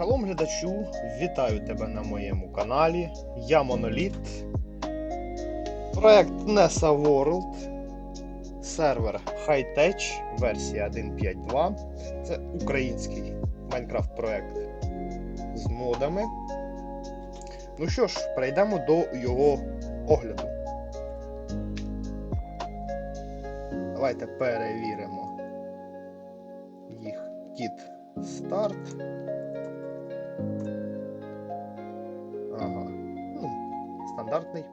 Шалом глядачу, вітаю тебе на моєму каналі. Я Моноліт. Проект NESA World. Сервер Hightech, версія 1.5.2. Це український Майнкрафт проект з модами. Ну що ж, перейдемо до його огляду. Давайте перевіримо їх кіт старт. Ага. Ну, стандартний.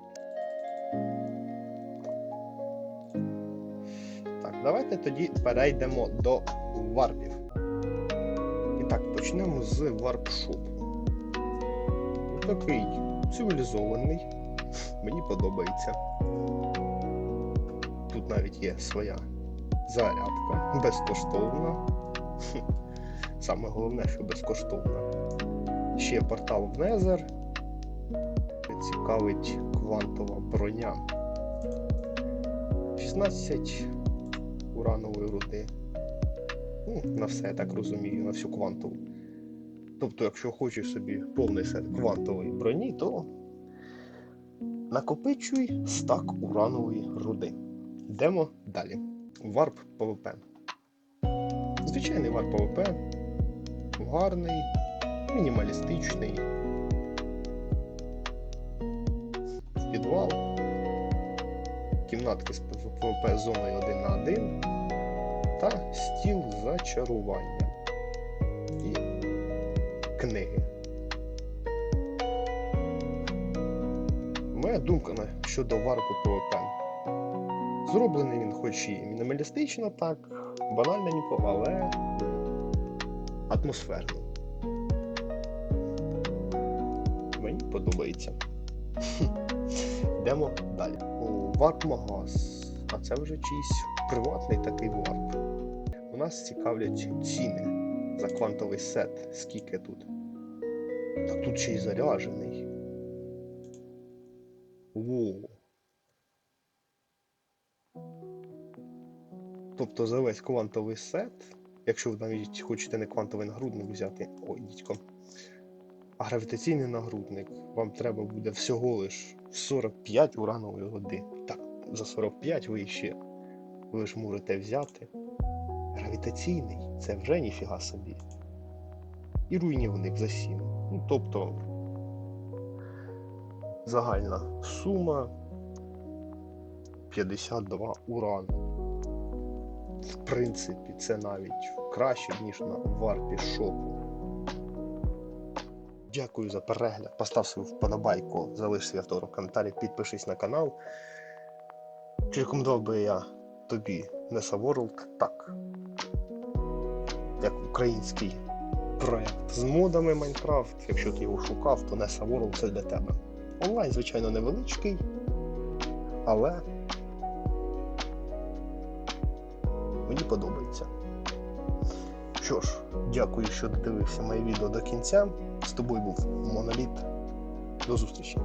Так, давайте тоді перейдемо до варпів. І так, почнемо з варпшопу. Такий цивілізований. Мені подобається. Тут навіть є своя зарядка, безкоштовна. Саме головне, що безкоштовна. Ще портал в Незер. Цікавить квантова броня. 16 уранової руди. Ну, на все, я так розумію, на всю квантову. Тобто, якщо хочеш собі повний сет квантової броні, то накопичуй стак уранової руди. Йдемо далі. Варп ПВП. Звичайний варп ПВП. Гарний, мінімалістичний. Підвал. Кімнатки з ПВП зоною 1 на 1 та стіл зачарування і книги. Моя думка щодо варпу ПВП. Зроблений він хоч і мінімалістично, так, банальненько, але атмосферно. Мені подобається. Йдемо далі. О, Варп Магаз. А це вже чийсь приватний такий варп. У нас цікавлять ціни за квантовий сет. Скільки тут? Так тут ще й заряджений. Воу. Тобто за весь квантовий сет, якщо ви навіть хочете не квантовий нагрудник взяти, ой, дідько, а гравітаційний нагрудник, вам треба буде всього лиш 45 уранової води. Так, за 45 ви ще ви ж можете взяти. Гравітаційний це вже ніфіга собі. І руйнівник за 7. Ну, тобто загальна сума 52 урану. В принципі, це навіть краще, ніж на варпі шопу. Дякую за перегляд. Постав свою вподобайку, залиш свій автор в коментарі, підпишись на канал. Чи рекомендував би я тобі Nesa World так. Як український проект з модами Minecraft. Якщо ти його шукав, то Nesa World це для тебе. Онлайн, звичайно, невеличкий, але мені подобається. Що ж, дякую, що додивився моє відео до кінця. З тобою був Моноліт. До зустрічі!